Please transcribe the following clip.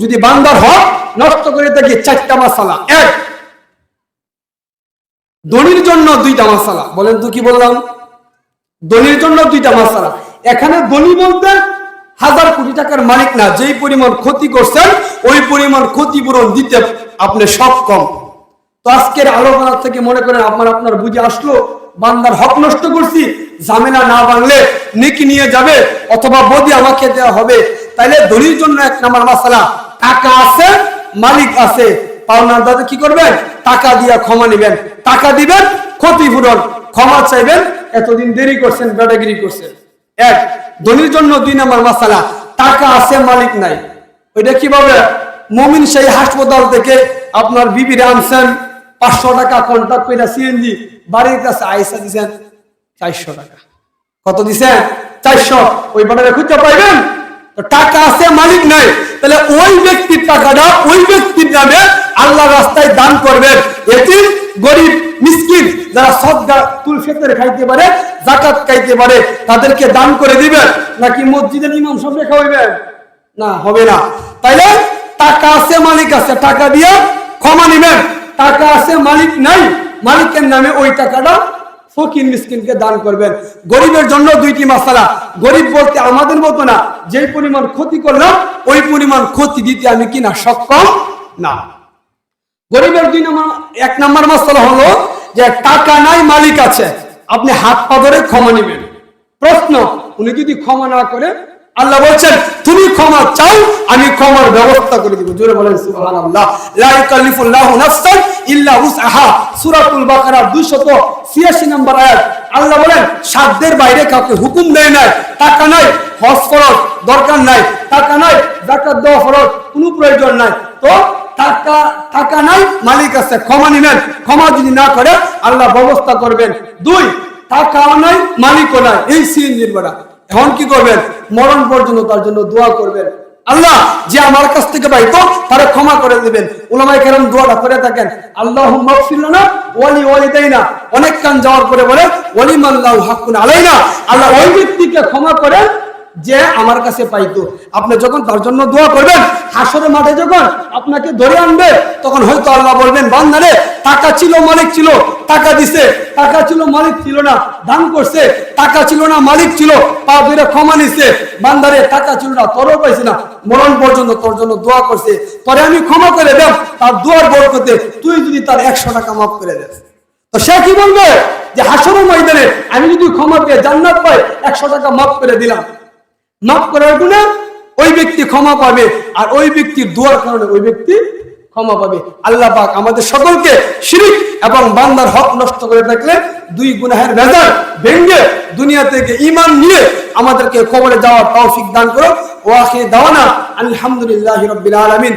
যদি বান্দার হক নষ্ট করে থাকি চারটা মাসালা। এক ধনির জন্য দুইটা মাসালা। বলেন তো কি বললাম? ধনির জন্য দুইটা মাসালা। এখানে ধনী বলতে হাজার কোটি টাকার মালিক না, যেই পরিমাণ ক্ষতি করছেন, ওই পরিমাণ ক্ষতিপূরণ দিতে আপনি সক্ষম। তো আজকের আলোচনা থেকে মনে করেন আপনার আপনার বুঝে আসলো, বান্দার হক নষ্ট করছি, ঝামেলা না বাংলে নেকি নিয়ে যাবে অথবা বদি আমাকে দেওয়া হবে। তাইলে ধনির জন্য এক নাম্বার মাসালা টাকা আছে, মালিক আছে। পাওনার দাদা কি করবেন? টাকা দিয়ে ক্ষমা নেবেন। টাকা দিবেন, ক্ষতিপূরণ, ক্ষমা চাইবেন। এতদিন দেরি করছেন বেটাগিরি করছেন। এক, ধনির জন্য দুই নাম্বার মাসালা, টাকা আছে, মালিক নাই। ওইটা কীভাবে? মমিন সেই হাসপাতাল থেকে আপনার বিবিরে আনছেন, পাঁচশো টাকা কন্ট্রাক্ট করে সিএনজি বাড়ির কাছে আইসা দিছেন, চারশো টাকা। কত দিছেন? চারশো। ওই বাড়ারে খুঁজতে পাইবেন? টাকা আছে, মালিক নাই। তাহলে ওই ব্যক্তির টাকাটা ওই ব্যক্তির নামে আল্লাহ রাস্তায় দান করবেন এটি গরিব, মিসকিন যারা সদ্গা তুল ফেতরে খাইতে পারে জাকাত খাইতে পারে, তাদেরকে দান করে দিবেন নাকি মসজিদের ইমাম সামনে খাওয়াইবেন না, হবে না। তাইলে টাকা আছে, মালিক আছে, টাকা দিয়ে ক্ষমা নিবেন। টাকা আছে, মালিক নাই, মালিকের নামে ওই টাকাটা ফকির মিসকিনকে দান করবেন। গরিবের জন্য দুইটি মাসালা। গরিব বলতে আমাদের মতো না, যে পরিমাণ ক্ষতি করলাম, ওই পরিমাণ ক্ষতি দিতে আমি কিনা সক্ষম? না। গরিবের দুই নম্বর, এক নম্বর মাসালা হলো যে টাকা নাই, মালিক আছে। আপনি হাত পা ধরে ক্ষমা নেবেন। প্রশ্ন, উনি যদি ক্ষমা না করে আল্লাহ বলছেন, তুমি ক্ষমা চাও, আমি ক্ষমার ব্যবস্থা করে দিব। জোরে বলেন, সুবহানাল্লাহ। লা ইকাল্লিফুল্লাহু নাফসান ইল্লা উসআহা। সূরাতুল বাকারা 286 নম্বর আয়াত। আল্লাহ বলেন, সাধ্যের বাইরে কাউকে হুকুম দেয় নাই, টাকা নাই, হজ ফরজ দরকার নাই, টাকা নাই, যাকাত দেওয়া ফরজ, কোনো প্রয়োজন নাই। তো টাকা টাকা নাই, মালিক আছে, ক্ষমা নিবেন। ক্ষমা যদি না করে, আল্লাহ ব্যবস্থা করবেন। দুই, টাকাও নাই, মালিকও নাই। এই সিএনজির বেড়া এখন কি করবেন? মরণ পর্যন্ত তার জন্য দোয়া করবেন। আল্লাহ যে আমার কাছ থেকে পাইতো, তারা ক্ষমা করে দিবেন। ওলামাই কেরম দোয়াটা করে থাকেন আল্লাহ না ওয়ালি ওয়ালি দেয় না অনেক কান যাওয়ার পরে বলে ওয়ালি মাল্লাহ হাকুন আলাইনা। আল্লাহ ওই ব্যক্তিকে ক্ষমা করেন যে আমার কাছে পাইতো। আপনি যখন তার জন্য দোয়া করবেন, হাসরের মাঠে যখন আপনাকে ধরে আনবে, তখন হয়তো আল্লাহ বলবেন, বান্দারে, টাকা ছিল, মালিক ছিল টাকা দিছে। টাকা ছিল, মালিক ছিল না, দান করছে। টাকা ছিল না, মালিক ছিল, পা ধরে ক্ষমা নিছে। বান্দারে, টাকা ছিল না, তোরও পাইছে না। মরণ পর্যন্ত তোর জন্য দোয়া করছে। পরে আমি ক্ষমা করে দেব, তার দোয়ার বরকতে তুই যদি তার একশো টাকা মাফ করে দেস। তো সে কি বলবে? যে হাসরের ময়দানে আমি যদি ক্ষমা পেয়ে জান্নাত পাই, একশো টাকা মাফ করে দিলাম। মাফ করার গুণে ওই ব্যক্তি ক্ষমা পাবে, আর ওই ব্যক্তির দোয়ার কারণে ওই ব্যক্তি ক্ষমা পাবে। আল্লাহ পাক আমাদের সকলকে শিরিক এবং বান্দার হক নষ্ট করে থাকলে দুই গুনাহের ভেজাল ভেঙ্গে দুনিয়া থেকে ইমান নিয়ে আমাদেরকে খবরে যাওয়ার তৌফিক দান করো ওয়াকে দাওয়ানা আলহামদুলিল্লাহ রবিল আলামিন।